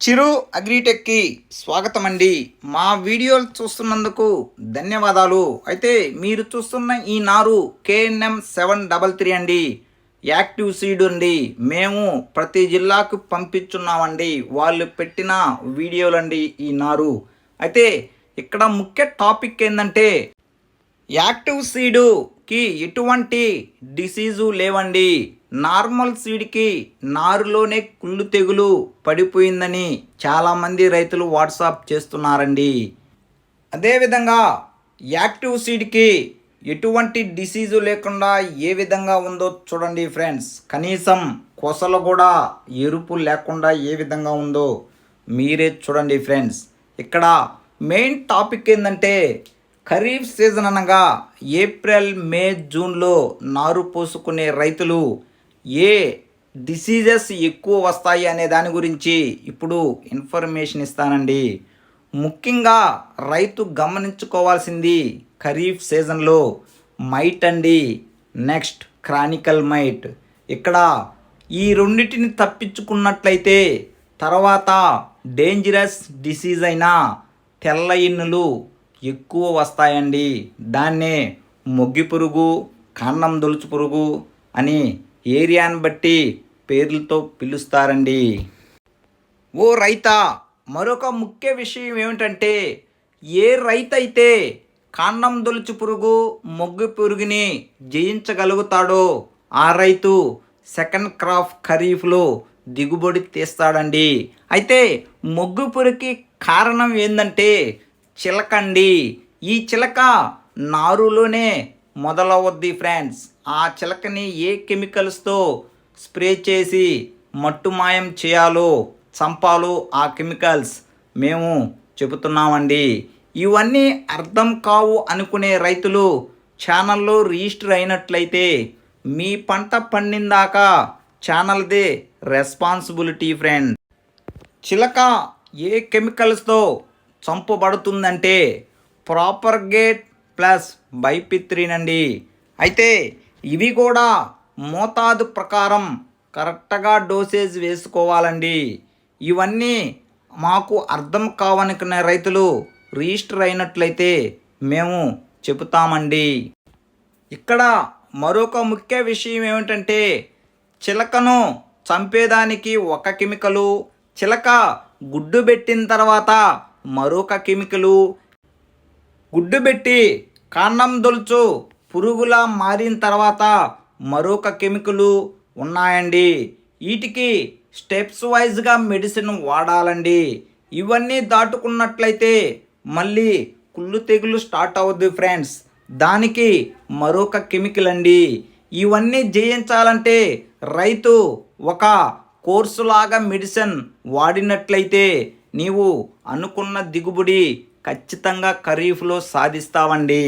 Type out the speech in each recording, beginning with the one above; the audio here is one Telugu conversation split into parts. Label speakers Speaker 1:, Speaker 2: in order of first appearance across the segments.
Speaker 1: చిరు అగ్రిటెక్కి స్వాగతం అండి మా వీడియోలు చూస్తున్నందుకు ధన్యవాదాలు. అయితే మీరు చూస్తున్న ఈ నారు కేఎన్ఎం సెవెన్ డబల్ త్రీ అండి. యాక్టివ్ సీడ్ అండి మేము ప్రతి జిల్లాకు పంపించున్నామండి. వాళ్ళు పెట్టిన వీడియోలండి ఈ నారు. అయితే ఇక్కడ ముఖ్య టాపిక్ ఏంటంటే యాక్టివ్ సీడుకి ఎటువంటి డిసీజు లేవండి. నార్మల్ సీడ్కి నారులోనే కుళ్ళు తెగులు పడిపోయిందని చాలామంది రైతులు వాట్సాప్ చేస్తున్నారండి. అదేవిధంగా యాక్టివ్ సీడ్కి ఎటువంటి డిసీజు లేకుండా ఏ విధంగా ఉందో చూడండి ఫ్రెండ్స్. కనీసం కొసలు కూడా ఎరుపు లేకుండా ఏ విధంగా ఉందో మీరే చూడండి ఫ్రెండ్స్. ఇక్కడ మెయిన్ టాపిక్ ఏంటంటే ఖరీఫ్ సీజన్ అనగా ఏప్రిల్ మే జూన్లో నారు పోసుకునే రైతులు ఏ డిసీజెస్ ఎక్కువ వస్తాయి అనే దాని గురించి ఇప్పుడు ఇన్ఫర్మేషన్ ఇస్తానండి. ముఖ్యంగా రైతు గమనించుకోవాల్సింది ఖరీఫ్ సీజన్లో మైట్ అండి. Next chronicle mite. ఇక్కడ ఈ రెండింటిని తప్పించుకున్నట్లయితే తర్వాత డేంజరస్ డిసీజ్ అయిన తెల్ల ఇన్నులు ఎక్కువ వస్తాయండి. దాన్నే మొగ్గి పురుగు కాండం దొలుచు పురుగు అని ఏరియాని బట్టి పేర్లతో పిలుస్తారండి. ఓ రైత మరొక ముఖ్య విషయం ఏమిటంటే ఏ రైతైతే కాండం దొలుచు పురుగు మొగ్గు పురుగుని జయించగలుగుతాడో ఆ రైతు సెకండ్ క్రాప్ ఖరీఫ్లో దిగుబడి తీస్తాడండి. అయితే మొగ్గు పురుగుకి కారణం ఏంటంటే చిలకండి. ఈ చిలక నారులోనే మొదలవద్ది ఫ్రెండ్స్. ఆ చిలకని ఏ కెమికల్స్తో స్ప్రే చేసి మట్టు మాయం చేయాలో చంపాలో ఆ కెమికల్స్ మేము చెబుతున్నామండి. ఇవన్నీ అర్థం కావు అనుకునే రైతులు ఛానల్లో రిజిస్టర్ అయినట్లయితే మీ పంట పండిందాక ఛానల్దే రెస్పాన్సిబిలిటీ ఫ్రెండ్. చిలక ఏ కెమికల్స్తో చంపబడుతుందంటే ప్రాపర్ గేట్ ప్లస్ బైపిత్రిన్ అండి అయితే ఇవి కూడా మోతాదు ప్రకారం కరెక్ట్గా డోసేజ్ వేసుకోవాలండి. ఇవన్నీ మాకు అర్థం కావనుకునే రైతులు రిజిస్టర్ అయినట్లయితే మేము చెబుతామండి. ఇక్కడ మరొక ముఖ్య విషయం ఏమిటంటే చిలకను చంపేదానికి ఒక కెమికలు చిలక గుడ్డు పెట్టిన తర్వాత మరొక కెమికలు గుడ్డు పెట్టి కాండం దొలుచు పురుగులా మారిన తర్వాత మరొక కెమికలు ఉన్నాయండి. వీటికి స్టెప్స్ వైజ్గా మెడిసిన్ వాడాలండి. ఇవన్నీ దాటుకున్నట్లయితే మళ్ళీ కుళ్ళు తెగులు స్టార్ట్ అవుద్ది ఫ్రెండ్స్. దానికి మరొక కెమికల్ అండి ఇవన్నీ జయించాలంటే రైతు ఒక కోర్సులాగా మెడిసిన్ వాడినట్లయితే నీవు అనుకున్న దిగుబడి ఖచ్చితంగా ఖరీఫ్లో సాధిస్తావండి.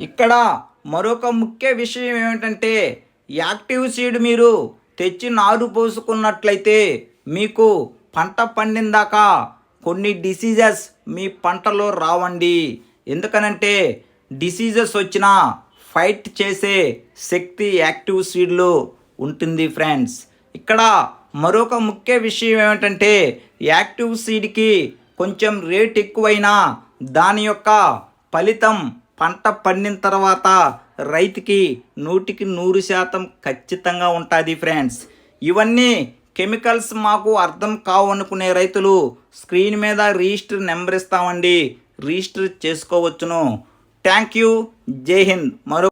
Speaker 1: ఇక్కడ మరొక ముఖ్య విషయం ఏమిటంటే యాక్టివ్ సీడ్ మీరు తెచ్చి నారు పోసుకున్నట్లయితే మీకు పంట పండిందాక కొన్ని డిసీజెస్ మీ పంటలో రావండి. ఎందుకనంటే డిసీజెస్ వచ్చిన ఫైట్ చేసే శక్తి యాక్టివ్ సీడ్లో ఉంటుంది ఫ్రెండ్స్. ఇక్కడ మరొక ముఖ్య విషయం ఏమిటంటే యాక్టివ్ సీడ్కి కొంచెం రేట్ ఎక్కువైనా దాని యొక్క ఫలితం పంట పండిన తర్వాత రైతుకి నూటికి నూరు శాతం ఖచ్చితంగా ఉంటుంది ఫ్రెండ్స్. ఇవన్నీ కెమికల్స్ మాకు అర్థం కావు అనుకునే రైతులు స్క్రీన్ మీద రిజిస్టర్ నెంబర్ ఇస్తామండి. రిజిస్టర్ చేసుకోవచ్చును. Thank you. జై హింద్. మరో